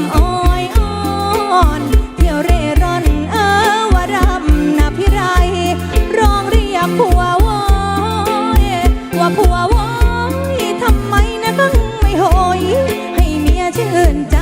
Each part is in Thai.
มอ้อยอ่อนเที่ยวเร่ร่อนเออวรำนาพิไรร้องเรียกผัววอยว่าผัววอยทำไมนะกังไม่โหยให้เมียชื่นใจ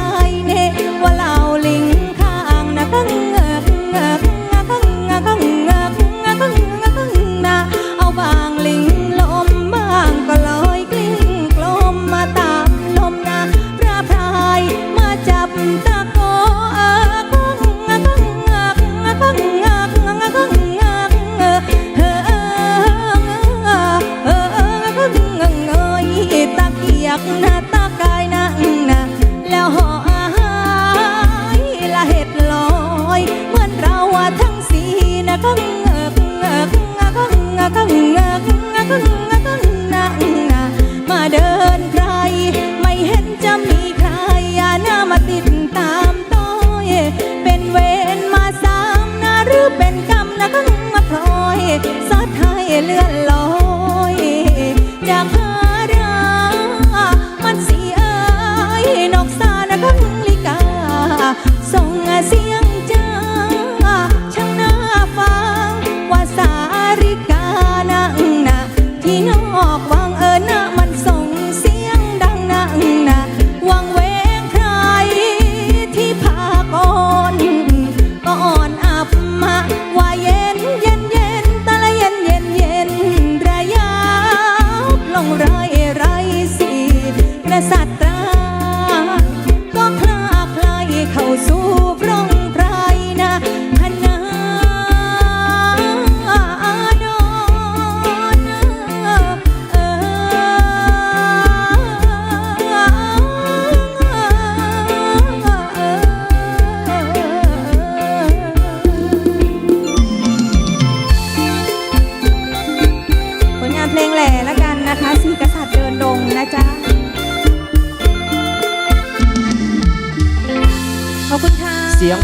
กังงะกังเงกงะกังงะกังนะนะมาเดินใคร ไม่เห็นจะมีใครอย่าหน้ามาติดตามต้อยเป็นเวรมาสามนะหรือเป็นกรรมนะกังมาพลอยซอดให้เลื่อนลอยจาก กษัตรา ก็คลาคลายเข้าสู่พร่องไพรนะพนาดอนเอผลงานเพลงแหล่ละกันนะคะสีกษัตริย์